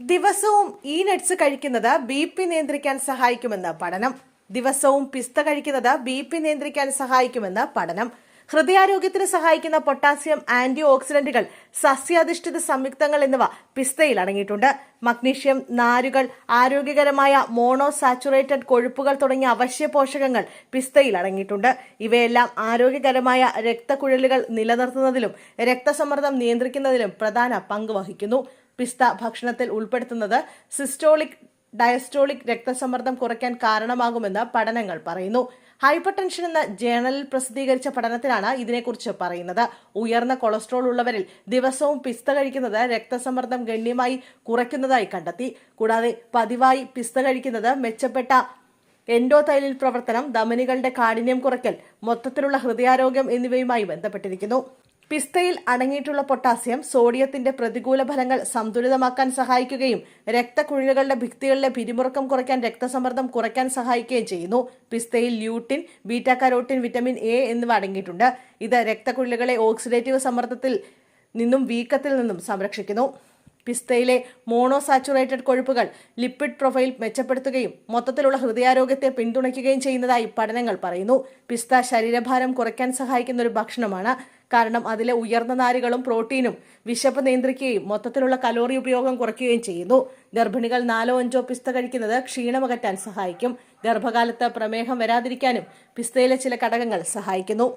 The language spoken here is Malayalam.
ദിവസവും ഈ നട്സ് കഴിക്കുന്നത് ബി പി നിയന്ത്രിക്കാൻ സഹായിക്കുമെന്ന് പഠനം. ദിവസവും പിസ്ത കഴിക്കുന്നത് ബി പി നിയന്ത്രിക്കാൻ സഹായിക്കുമെന്ന് പഠനം. ഹൃദയാരോഗ്യത്തിന് സഹായിക്കുന്ന പൊട്ടാസ്യം ആന്റി ഓക്സിഡന്റുകൾ സസ്യാധിഷ്ഠിത സംയുക്തങ്ങൾ എന്നിവ പിസ്തയിൽ അടങ്ങിയിട്ടുണ്ട്. മഗ്നീഷ്യം നാരുകൾ ആരോഗ്യകരമായ മോണോ സാച്ചുറേറ്റഡ് കൊഴുപ്പുകൾ തുടങ്ങിയ അവശ്യ പോഷകങ്ങൾ പിസ്തയിൽ അടങ്ങിയിട്ടുണ്ട്. ഇവയെല്ലാം ആരോഗ്യകരമായ രക്തക്കുഴലുകൾ നിലനിർത്തുന്നതിലും രക്തസമ്മർദ്ദം നിയന്ത്രിക്കുന്നതിലും പ്രധാന പങ്ക് വഹിക്കുന്നു. പിസ്ത ഭക്ഷണത്തിൽ ഉൾപ്പെടുത്തുന്നത് സിസ്റ്റോളിക് ഡയസ്റ്റോളിക് രക്തസമ്മർദ്ദം കുറയ്ക്കാൻ കാരണമാകുമെന്ന് പഠനങ്ങൾ പറയുന്നു. ഹൈപ്പർ ടെൻഷൻ എന്ന ജേണലിൽ പ്രസിദ്ധീകരിച്ച പഠനത്തിലാണ് ഇതിനെക്കുറിച്ച് പറയുന്നത്. ഉയർന്ന കൊളസ്ട്രോൾ ഉള്ളവരിൽ ദിവസവും പിസ്ത കഴിക്കുന്നത് രക്തസമ്മർദ്ദം ഗണ്യമായി കുറയ്ക്കുന്നതായി കണ്ടെത്തി. കൂടാതെ പതിവായി പിസ്ത കഴിക്കുന്നത് മെച്ചപ്പെട്ട എൻഡോതൈലിൽ പ്രവർത്തനം ധമനികളുടെ കാഠിന്യം കുറയ്ക്കൽ മൊത്തത്തിലുള്ള ഹൃദയാരോഗ്യം എന്നിവയുമായി ബന്ധപ്പെട്ടിരിക്കുന്നു. പിസ്തയിൽ അടങ്ങിയിട്ടുള്ള പൊട്ടാസ്യം സോഡിയത്തിന്റെ പ്രതികൂല ഫലങ്ങൾ സന്തുലിതമാക്കാൻ സഹായിക്കുകയും രക്തക്കുഴലുകളുടെ ഭിത്തികളിലെ പിരിമുറുക്കം കുറയ്ക്കാൻ രക്തസമ്മർദ്ദം കുറയ്ക്കാൻ സഹായിക്കുകയും ചെയ്യുന്നു. പിസ്തയിൽ lutein beta carotene vitamin A എന്നിവ അടങ്ങിയിട്ടുണ്ട്. ഇത് രക്തക്കുഴലുകളെ ഓക്സിഡേറ്റീവ് സമ്മർദ്ദത്തിൽ നിന്നും വീക്കത്തിൽ നിന്നും സംരക്ഷിക്കുന്നു. പിസ്തയിലെ മോണോസാച്ചുറേറ്റഡ് കൊഴുപ്പുകൾ ലിപ്പിഡ് പ്രൊഫൈൽ മെച്ചപ്പെടുത്തുകയും മൊത്തത്തിലുള്ള ഹൃദയാരോഗ്യത്തെ പിന്തുണയ്ക്കുകയും ചെയ്യുന്നതായി പഠനങ്ങൾ പറയുന്നു. പിസ്ത ശരീരഭാരം കുറയ്ക്കാൻ സഹായിക്കുന്ന ഒരു ഭക്ഷണമാണ് കാരണം അതിലെ ഉയർന്ന നാരുകളും പ്രോട്ടീനും വിശപ്പ് നിയന്ത്രിക്കുകയും മൊത്തത്തിലുള്ള കലോറി ഉപയോഗം കുറയ്ക്കുകയും ചെയ്യുന്നു. ഗർഭിണികൾ നാലോ അഞ്ചോ പിസ്ത കഴിക്കുന്നത് ക്ഷീണമകറ്റാൻ സഹായിക്കും. ഗർഭകാലത്ത് പ്രമേഹം വരാതിരിക്കാനും പിസ്തയിലെ ചില ഘടകങ്ങൾ സഹായിക്കുന്നു.